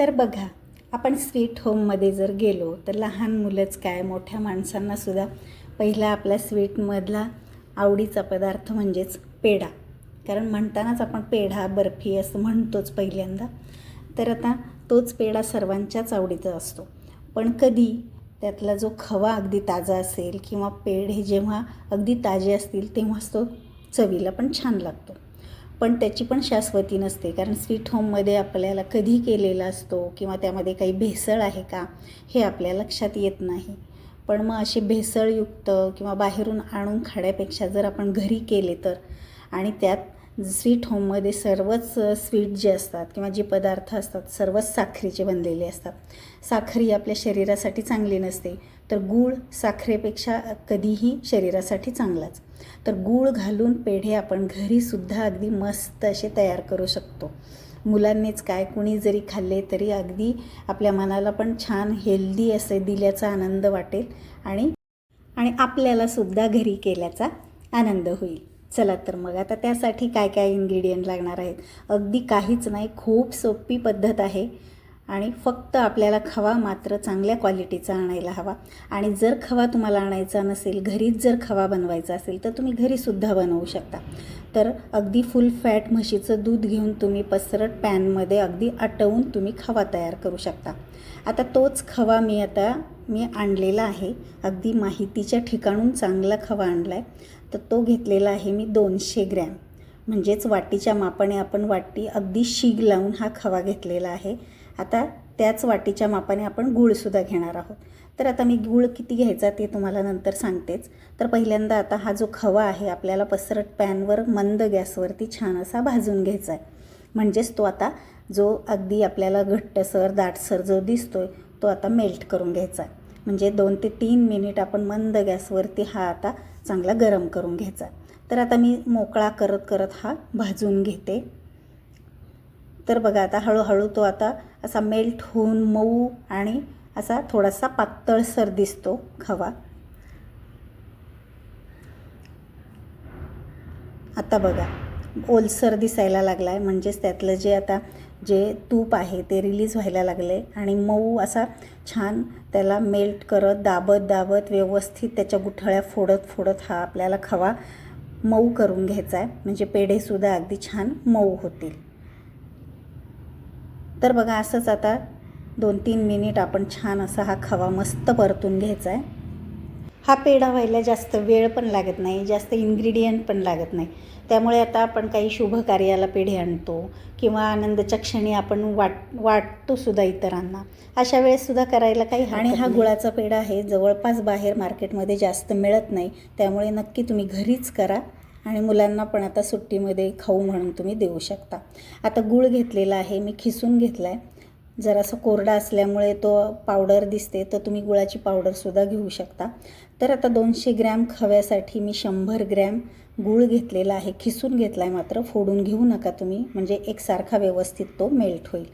तर बघा आपण स्वीट होममध्ये जर गेलो तर लहान मुलंच काय मोठ्या माणसांनासुद्धा पहिला आपल्या स्वीटमधला आवडीचा पदार्थ म्हणजेच पेढा. कारण म्हणतानाच आपण पेढा बर्फी असं म्हणतोच पहिल्यांदा. तर आता तोच पेढा सर्वांच्याच आवडीचा असतो. पण कधी त्यातला जो खवा अगदी ताजा असेल किंवा पेढे जेव्हा अगदी ताजे असतील तेव्हाच तो चवीला पण छान लागतो. पण त्याची पण शाश्वती नसते. कारण स्वीट होममध्ये आपल्याला कधी केलेला असतो किंवा त्यामध्ये काही भेसळ आहे का हे आपल्या लक्षात येत नाही. पण मग असे भेसळयुक्त किंवा बाहेरून आणून खाण्यापेक्षा जर आपण घरी केले तर आणि त्यात स्वीट होममध्ये सर्वच स्वीट जे असतात किंवा जे पदार्थ असतात सर्वच साखरेचे बनलेले असतात. साखरी आपल्या शरीरासाठी चांगली नसते तर गूळ साखरेपेक्षा कधीही शरीरासाठी चांगलाच. तर गूळ घालून पेढे आपण घरीसुद्धा अगदी मस्त असे तयार करू शकतो. मुलांनीच काय कुणी जरी खाल्ले तरी अगदी आपल्या मनाला पण छान हेल्दी असे दिल्याचा आनंद वाटेल आणि आणि आपल्यालासुद्धा घरी केल्याचा आनंद होईल. चला तर मग. आता त्यासाठी काय काय इन्ग्रेडियंट लागणार आहेत? अगदी काहीच नाही. खूप सोपी पद्धत आहे. आणि फक्त आपल्याला खवा मात्र चांगल्या क्वालिटीचा आणायला हवा. आणि जर खवा तुम्हाला आणायचा नसेल घरीच जर खवा बनवायचा असेल तर तुम्ही घरीसुद्धा बनवू शकता. तर अगदी फुल फॅट म्हशीचं दूध घेऊन तुम्ही पसरट पॅनमध्ये अगदी आटवून तुम्ही खवा तयार करू शकता. आता तोच खवा मी आता मी आणलेला आहे. अगदी माहितीच्या ठिकाणून चांगला खवा आणला आहे तर तो घेतलेला आहे मी दोनशे ग्रॅम. म्हणजेच वाटीच्या मापाने आपण वाटी अगदी शीग लावून हा खवा घेतलेला आहे. आता त्याच वाटीच्या मापाने आपण गूळसुद्धा घेणार आहोत. तर आता मी गूळ किती घ्यायचा ते तुम्हाला नंतर सांगतेच. तर पहिल्यांदा आता हा जो खवा आहे आपल्याला पसरट पॅनवर मंद गॅसवरती छान असा भाजून घ्यायचा आहे. म्हणजेच तो आता जो अगदी आपल्याला घट्टसर दाटसर जो दिसतोय तो आता मेल्ट करून घ्यायचा आहे. म्हणजे दोन ते तीन मिनिट आपण मंद गॅसवरती हा आता चांगला गरम करून घ्यायचा. तर आता मी मोकळा करत करत हा भाजून घेते. तर बघा आता हळूहळू तो आता असा मेल्ट होऊन मऊ आणि असा थोडासा पातळसर दिसतो खवा. आता बघा ओलसर दिसायला लागला आहे म्हणजेच त्यातलं जे आता जे तूप आहे ते रिलीज व्हायला लागले आणि मऊ असा छान त्याला मेल्ट करत दाबत दाबत व्यवस्थित त्याच्या गुठळ्या फोडत फोडत हा आपल्याला खवा मऊ करून घ्यायचा आहे. म्हणजे पेढेसुद्धा अगदी छान मऊ होतील. तर बघा असंच आता दोन तीन मिनिट आपण छान असा हा खवा मस्त परतून घ्यायचा आहे. हा पेढा व्हायला जास्त वेळ पण लागत नाही जास्त इन्ग्रेडियंट पण लागत नाही. त्यामुळे आता आपण काही शुभ कार्याला पेढे आणतो किंवा आनंदाच्या क्षणी आपण वाट वाटतो सुद्धा इतरांना. अशा वेळेससुद्धा करायला काही आणि हा गुळाचा पेढा आहे जवळपास बाहेर मार्केटमध्ये जास्त मिळत नाही. त्यामुळे नक्की तुम्ही घरीच करा आणि मुलांना पण आता सुट्टीमध्ये खाऊ म्हणून तुम्ही देऊ शकता. आता गूळ घेतलेला आहे मी खिसून घेतला आहे जरासं कोरडा असल्यामुळे तो पावडर दिसते तर तुम्ही गुळाची पावडरसुद्धा घेऊ शकता. तर आता दोनशे ग्रॅम खव्यासाठी मी शंभर ग्रॅम गूळ घेतलेला आहे. खिसून घेतला आहे मात्र फोडून घेऊ नका तुम्ही म्हणजे एकसारखा व्यवस्थित तो मेल्ट होईल.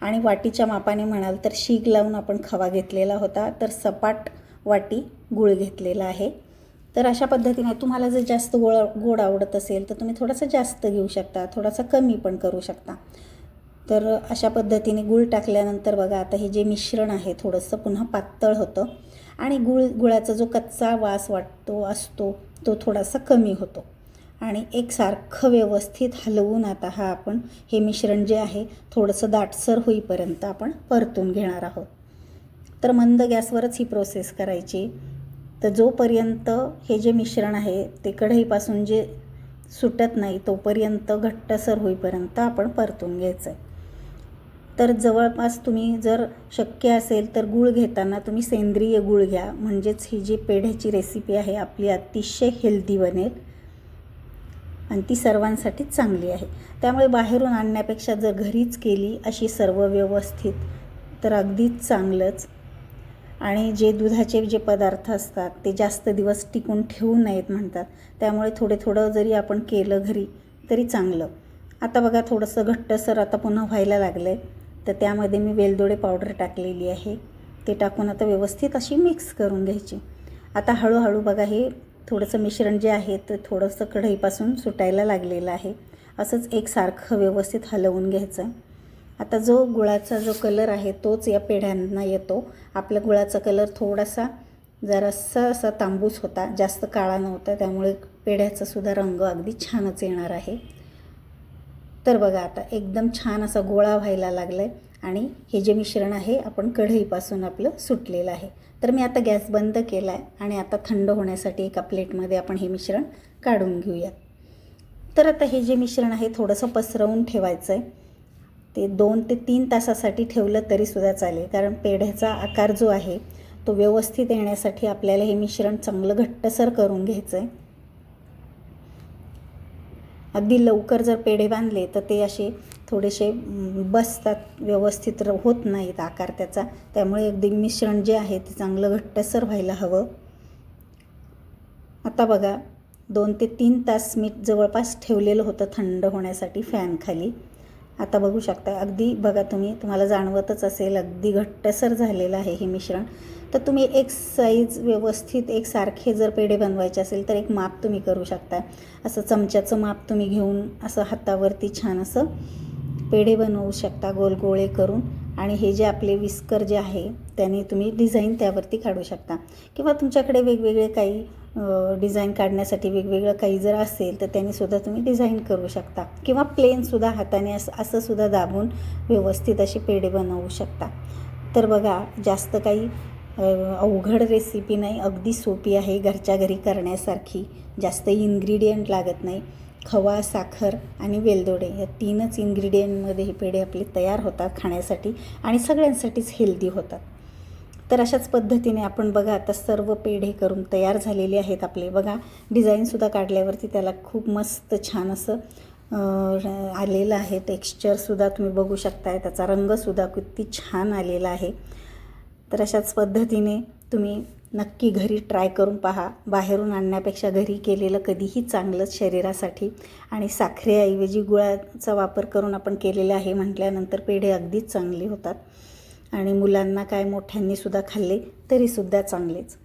आणि वाटीच्या मापाने म्हणाल तर शीग लावून आपण खवा घेतलेला होता तर सपाट वाटी गूळ घेतलेला आहे. तर अशा पद्धतीने तुम्हाला जर जास्त गोळ गोड आवडत असेल तर तुम्ही थोडासा जास्त घेऊ शकता थोडासा कमी पण करू शकता. तर अशा पद्धतीने गूळ टाकल्यानंतर बघा आता हे जे मिश्रण आहे थोडंसं पुन्हा पातळ होतं आणि गुळ गुळाचा जो कच्चा वास वाटतो असतो तो थोडासा कमी होतो. आणि एकसारखं व्यवस्थित हलवून आता हा आपण हे मिश्रण जे आहे थोडंसं दाटसर होईपर्यंत आपण परतून घेणार आहोत. तर मंद गॅसवरच ही प्रोसेस करायची. तर जोपर्यंत हे जे मिश्रण आहे ते कढईपासून जे सुटत नाही तोपर्यंत घट्टसर होईपर्यंत आपण परतून घ्यायचं आहे तर जवळपास तुम्ही जर शक्य असेल तर गूळ घेताना तुम्ही सेंद्रिय गूळ घ्या. म्हणजेच ही जी पेढ्याची रेसिपी आहे आपली अतिशय हेल्दी बनेल. आणि ती सर्वांसाठीच चांगली आहे. त्यामुळे बाहेरून आणण्यापेक्षा जर घरीच केली अशी सर्व व्यवस्थित तर अगदीच चांगलंच. आणि जे दुधाचे जे पदार्थ असतात ते जास्त दिवस टिकून ठेवू नयेत म्हणतात. त्यामुळे थोडे थोडं जरी आपण केलं घरी तरी चांगलं. आता बघा थोडंसं घट्टसर आता पुन्हा व्हायला लागलं आहे तर त्यामध्ये मी वेलदोडे पावडर टाकलेली आहे. ते टाकून आता व्यवस्थित अशी मिक्स करून घ्यायची. आता हळूहळू बघा हे थोडंसं मिश्रण जे आहे ते थोडंसं कढईपासून सुटायला लागलेलं आहे. असंच एकसारखं व्यवस्थित हलवून घ्यायचं. आता जो गुळाचा जो कलर आहे तोच या पेढ्यांना येतो. आपला गुळाचा कलर थोडासा जरासा असा तांबूस होता जास्त काळा नव्हता. त्यामुळे पेढ्याचा सुद्धा रंग अगदी छानच येणार आहे. तर बघा आता एकदम छान असा गोळा व्हायला लागला आहे आणि हे जे मिश्रण आहे आपण कढईपासून आपलं सुटलेलं आहे. तर मी आता गॅस बंद केला आहे आणि आता थंड होण्यासाठी एका प्लेटमध्ये आपण हे मिश्रण काढून घेऊयात. तर आता हे जे मिश्रण आहे थोडंसं पसरवून ठेवायचं आहे ते दोन ते तीन तासासाठी ठेवलं तरीसुद्धा चालेल. कारण पेढ्याचा आकार जो आहे तो व्यवस्थित येण्यासाठी आपल्याला हे मिश्रण चांगलं घट्टसर करून घ्यायचं आहे अगदी लवकर जर पेढे बांधले तर ते असे थोडेसे बसतात व्यवस्थित र- होत नाहीत आकार त्याचा. त्यामुळे अगदी मिश्रण जे आहे ते चांगलं घट्टसर व्हायला हवं. आता बघा दोन ते तीन तास मी जवळपास ठेवलेलं होतं थंड होण्यासाठी फॅनखाली. आता बघू शकता अगदी बघा तुम्ही तुम्हाला जाणवतच असेल अगदी घट्टसर झालेलं आहे हे मिश्रण. तर तुम्ही एक साईज व्यवस्थित एक सारखे जर पेढे बनवायचे असेल तर एक माप तुम्ही करू शकता असं चमच्याचं माप तुम्ही घेऊन असं हातावरती छान असं पेढे बनवू शकता गोल गोळे करून. आणि हे जे आपले विस्कर जे आहे त्याने तुम्ही डिझाईन त्यावरती काढू शकता. किंवा तुमच्याकडे वेगवेगळे काही डिझाईन काढण्यासाठी वेगवेगळं काही जर असेल तर त्यांनीसुद्धा तुम्ही डिझाईन करू शकता. किंवा प्लेनसुद्धा हाताने असं असंसुद्धा दाबून व्यवस्थित अशी पेढे बनवू शकता. तर बघा जास्त काही अवघड रेसिपी नाही अगदी सोपी आहे घरच्या घरी करण्यासारखी. जास्त इन्ग्रेडियंट लागत नाही. खवा साखर आणि वेलदोडे या तीनच इन्ग्रेडियंटमध्ये हे पेढे आपले तयार होतात खाण्यासाठी आणि सगळ्यांसाठीच हेल्दी होतात. तर अशाच पद्धतीने आपण बघा आता सर्व पेढे करून तयार झालेले आहेत आपले. बघा डिझाईनसुद्धा काढल्यावरती त्याला खूप मस्त छान असं आलेलं आहे. टेक्स्चरसुद्धा तुम्ही बघू शकताय. त्याचा रंगसुद्धा किती छान आलेला आहे. तर अशाच पद्धतीने तुम्ही नक्की घरी ट्राय करून पहा. बाहेरून आणण्यापेक्षा घरी केलेलं कधीही चांगलंच शरीरासाठी आणि साखरेऐवजी गुळाचा वापर करून आपण केलेलं आहे म्हटल्यानंतर पेढे अगदीच चांगले होतात. आणि मुलांना काय मोठ्यांनी सुद्धा खाल्ले तरीसुद्धा चांगलेच.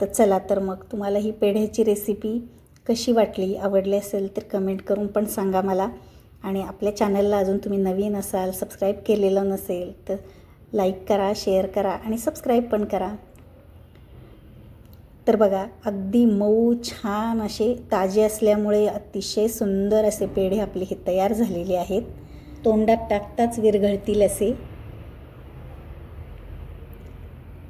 तर चला तर मग तुम्हाला ही पेढ्याची रेसिपी कशी वाटली आवडली असेल तर कमेंट करून पण सांगा मला. आणि आपल्या चॅनलला अजून तुम्ही नवीन असाल सबस्क्राईब केलेलं नसेल तर लाईक करा शेअर करा आणि सबस्क्राईब पण करा. तर बघा अगदी मऊ छान असे ताजे असल्यामुळे अतिशय सुंदर असे पेढे आपले हे तयार झालेले आहेत. तोंडात टाकताच विरघळतील असे.